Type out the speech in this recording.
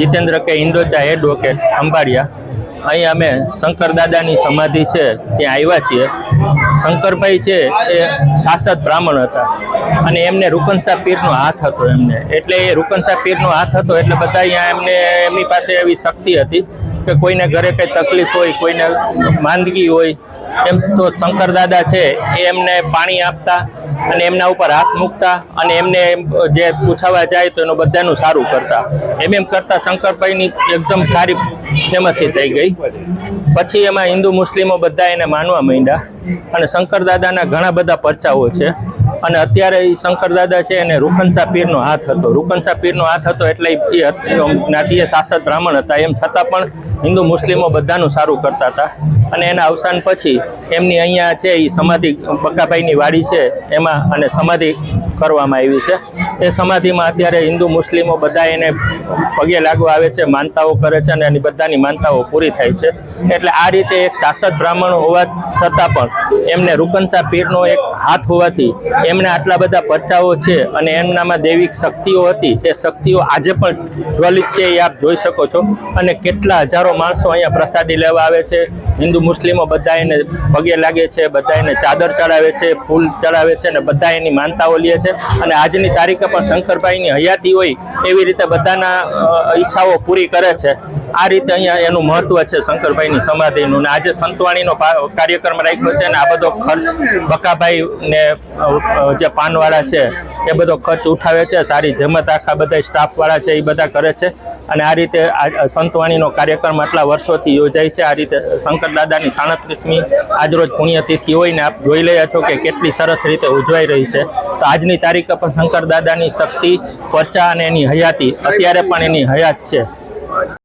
જીતેન્દ્ર કે ઇન્દોચા એડવોકેટ અંબાડિયા. અહીં અમે શંકર દાદાની સમાધિ છે, ત્યાં આવ્યા છીએ. શંકરભાઈ છે, એ શાસક બ્રાહ્મણ હતા. અને એમને રૂકનસા પીરનો હાથ હતો એમને. એટલે એ રૂકનસા પીરનો હાથ હતો, એટલે બધા અહીંયા એમને એમની પાસે એવી શક્તિ હતી કે કોઈને ઘરે કંઈ તકલીફ હોય, કોઈને માંદગી હોય એમ તો શંકર દાદા છે, એ એમને પાણી આપતા અને એમના ઉપર હાથ મૂકતા અને એમને એમ જે પૂછાવા જાય તો એનું બધાનું સારું કરતા. એમ એમ કરતા શંકરભાઈની એકદમ સારી ફેમસી થઈ ગઈ. પછી એમાં હિન્દુ મુસ્લિમો બધા એને માનવા માંડ્યા અને શંકર દાદાના ઘણા બધા પરચાઓ છે. અને અત્યારે એ શંકર દાદા છે એને રૂખનસા પીરનો હાથ હતો. રૂખનસા પીરનો હાથ હતો એટલે એ જ્ઞાતિય શાસક બ્રાહ્મણ હતા. એમ છતાં પણ હિન્દુ મુસ્લિમો બધાનું સારું કરતા હતા. અને એના અવસાન પછી એમની અહીંયા છે એ સમાધિ બકાભાઈની વાડી છે, એમાં અને સમાધિ કરવામાં આવી છે. એ સમાધિમાં અત્યારે હિન્દુ મુસ્લિમો બધા એને પગે લાગવા આવે છે, માનતાઓ કરે છે અને એની બધાની માનતાઓ પૂરી થાય છે. એટલે આ રીતે એક શાસક બ્રાહ્મણ હોવા છતાં પણ એમને રૂકનસા પીરનો એક હાથ હોવાથી એમને આટલા બધા પરચાઓ છે અને એમનામાં દૈવિક શક્તિઓ હતી, તે શક્તિઓ આજે પણ જ્વલિત છે એ આપ જોઈ શકો છો. અને કેટલા હજારો માણસો અહીંયા પ્રસાદી લેવા આવે છે. હિન્દુ, મુસ્લિમો બધા એને પગે લાગે છે બધા એને ચાદર ચડાવે છે, ફૂલ ચડાવે છે અને બધા એની માનતાઓ લે છે. અને આજની તારીખે પણ શંકરભાઈની હયાતી હોય એવી રીતે બધાના ઈચ્છાઓ પૂરી કરે છે. આ રીતે અહીંયા એનું મહત્વ છે શંકરભાઈની સમાધિનું. ને આજે સંતવાણીનો કાર્યક્રમ રાખ્યો છે અને આ બધો ખર્ચ બકાભાઈ ને જે પાનવાળા છે એ બધો ખર્ચ ઉઠાવે છે. સારી જમત આખા બધા સ્ટાફવાળા છે એ બધા કરે છે. અને આ રીતે સંતવાણીનો કાર્યક્રમ આટલા વર્ષોથી યોજાય છે. આ રીતે શંકર દાદાની સાડત્રીસમી આજરોજ પુણ્યતિથિ હોય ને આપ જોઈ રહ્યા છો કે કેટલી સરસ રીતે ઉજવાઈ રહી છે. તો આજની તારીખે પણ શંકર દાદાની શક્તિ ત્વચા અને એની હયાતી. અત્યારે પણ એની હયાત છે.